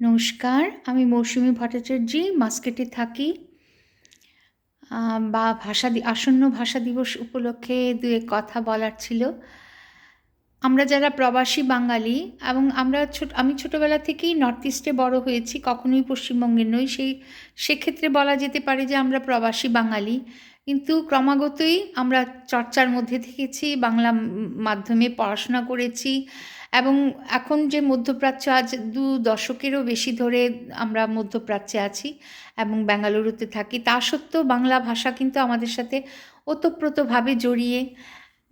নমস্কার, আমি মৌসুমী ভট্টাচার্যি, মাস্কেটে থাকি। বা ভাষা আসন্ন ভাষা দিবস উপলক্ষে দু এক কথা বলার ছিল। আমরা যারা প্রবাসী বাঙালি এবং আমরা ছোট, আমি ছোটোবেলা থেকেই নর্থ ইস্টে বড় হয়েছি, কখনোই পশ্চিমবঙ্গের নই। সেই, সেক্ষেত্রে বলা যেতে পারে যে আমরা প্রবাসী বাঙালি। কিন্তু ক্রমাগতই আমরা চর্চার মধ্যে থেকেছি, বাংলা মাধ্যমে পড়াশোনা করেছি এবং এখন যে মধ্যপ্রাচ্য আজ দু দশকেরও বেশি ধরে আমরা মধ্যপ্রাচ্যে আছি এবং বেঙ্গালুরুতে থাকি, তা সত্ত্বেও বাংলা ভাষা কিন্তু আমাদের সাথে ওতপ্রোতভাবে জড়িয়ে,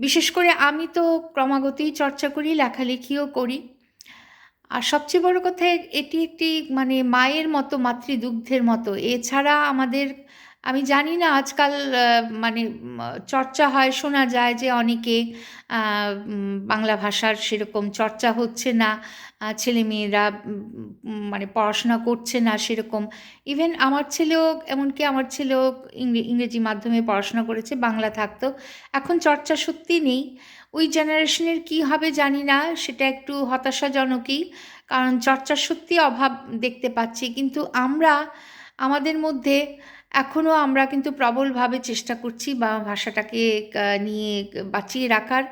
বিশেষ করে আমি তো ক্রমাগতই চর্চা করি, লেখালেখিও করি। আর সবচেয়ে বড় কথা এটি একটি মানে মায়ের মতো, মাতৃদুগ্ধের মতো। এছাড়া আমাদের আমি জানি না আজকাল মানে চর্চা হয় শোনা যায় যে অনেকে বাংলা ভাষার সেরকম চর্চা হচ্ছে না উম, উম, মানে পড়াশোনা করছে না সেরকম। ইভেন আমার ছেলেও এমনকি আমার ছেলেও ইংরেজি মাধ্যমে পড়াশোনা করেছে বাংলা থাকতো। এখন চর্চা সত্যি নেই। ওই জেনারেশনের কি হবে জানি না সেটা একটু হতাশাজনকই কারণ চর্চার সত্যি অভাব দেখতে পাচ্ছি। কিন্তু আমরা আমাদের মধ্যে এখনও আমরা কিন্তু প্রবলভাবে চেষ্টা করছি বা ভাষাটাকে নিয়ে বাঁচিয়ে রাখার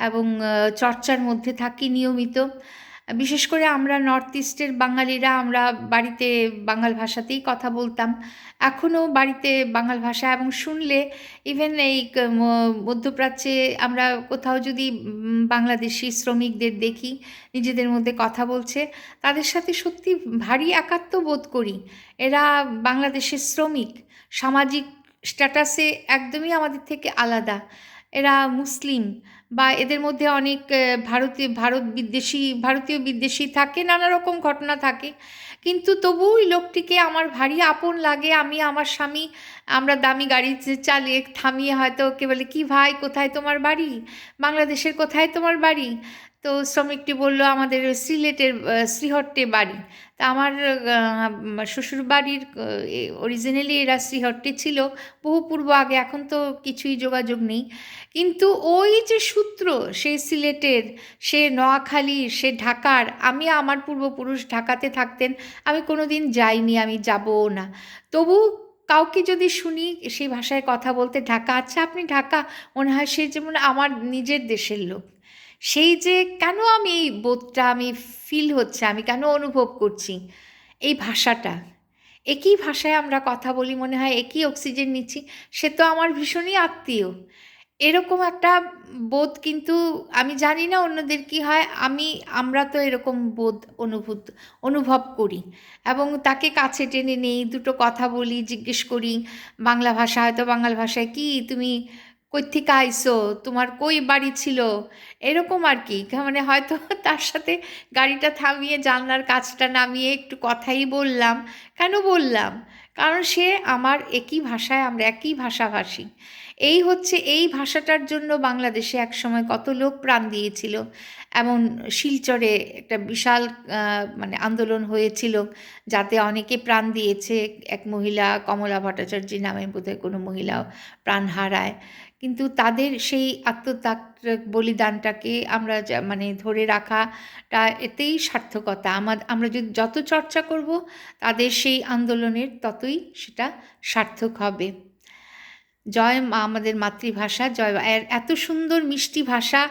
এবং চর্চার মধ্যে থাকি নিয়মিত। বিশেষ করে আমরা নর্থ ইস্টের বাঙালিরা, আমরা বাড়িতে বাঙাল ভাষাতেই কথা বলতাম। এখনও বাড়িতে বাঙাল ভাষা এবং শুনলে ইভেন এই মধ্যপ্রাচ্যে আমরা কোথাও যদি বাংলাদেশি শ্রমিকদের দেখি, নিজেদের মধ্যে কথা বলছে, তাদের সাথে সত্যি ভারী একাত্ম বোধ করি। এরা বাংলাদেশের শ্রমিক, সামাজিক স্ট্যাটাসে একদমই আমাদের থেকে আলাদা। এরা মুসলিম বা এদের মধ্যে অনেক ভারতীয়, ভারত বিদ্বেষী, ভারতীয় বিদ্বেষী থাকে, নানা রকম ঘটনা থাকে। কিন্তু তবু ওই লোকটিকে আমার ভারী আপন লাগে, আমি আমার স্বামী আমরা দামি গাড়ি চালিয়ে থামিয়ে হয়তো ওকে বলে, কি ভাই, কোথায় তোমার বাড়ি? বাংলাদেশের কোথায় তোমার বাড়ি? তো শ্রমিকটি বলল, আমাদের সিলেটের শ্রীহট্টে বাড়ি। তা আমার শ্বশুর বাড়ির অরিজিনালি এরা শ্রীহট্টে ছিল, বহু পূর্ব আগে, এখন তো কিছুই যোগাযোগ নেই। কিন্তু ওই যে সূত্র, সে সিলেটের, সে নোয়াখালীর সে ঢাকার, আমি আমার পূর্বপুরুষ ঢাকাতে থাকতেন, আমি কোনো দিন যাইনি, আমি যাবও না। তবু কাউকে যদি শুনি সেই ভাষায় কথা বলতে ঢাকা আচ্ছা আপনি ঢাকা, মনে হয় সে যেমন আমার নিজের দেশের লোক। সেই যে কেন আমি এই বোধটা আমি ফিল হচ্ছে, আমি কেন অনুভব করছি এই ভাষাটা? একই ভাষায় আমরা কথা বলি, মনে হয় একই অক্সিজেন নিচ্ছি, সে তো আমার ভীষণই আত্মীয়। এরকম একটা বোধ কিন্তু আমি জানি না অন্যদের কি হয়। আমি, আমরা তো এরকম বোধ অনুভূত, অনুভব করি। এবং তাকে কাছে টেনে নেই, দুটো কথা বলি, জিজ্ঞেস করি, বাংলা ভাষা হয়তো বাংলা ভাষায়, কি তুমি কই থেকে আইসো তোমার কই বাড়ি ছিল? এরকম আর কি। মানে হয়তো তার সাথে গাড়িটা থামিয়ে জানলার কাজটা নামিয়ে একটু কথাই বললাম। কেন বললাম? কারণ সে আমার একই ভাষায়, আমরা একই ভাষাভাষী। এই হচ্ছে, এই ভাষাটার জন্য বাংলাদেশে একসময় কত লোক প্রাণ দিয়েছিল এমন শিলচরে একটা বিশাল মানে আন্দোলন হয়েছিল যাতে অনেকে প্রাণ দিয়েছে এক মহিলা, কমলা ভট্টাচার্য নামে বোধহয় কোনো মহিলা প্রাণ হারায়। কিন্তু তাদের সেই আত্মত্যাগ বলিদানটাকে আমরা মানে ধরে রাখাটা এতেই সার্থকতা। আমার আমরা যদি যত চর্চা করব, তাদের সেই আন্দোলনের ততই সেটা সার্থক হবে। জয় মা, আমাদের মাতৃভাষা, জয় এত সুন্দর মিষ্টি ভাষা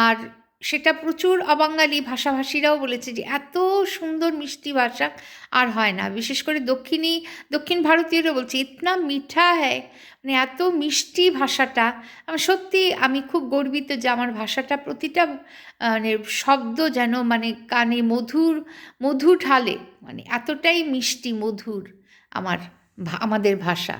আর সেটা প্রচুর অবাঙালি ভাষাভাষীরাও বলেছে যে এত সুন্দর মিষ্টি ভাষা আর হয় না। বিশেষ করে দক্ষিণী, দক্ষিণ ভারতীয়রা বলছে, ইতনা মিঠা হ্যায়। মানে এত মিষ্টি ভাষাটা। আমি সত্যি, আমি খুব গর্বিত যে আমার ভাষাটা প্রতিটা মানে শব্দ যেন মানে কানে মধুর মধু ঢালে মানে এতটাই মিষ্টি, মধুর। আমার আমাদের ভাষা।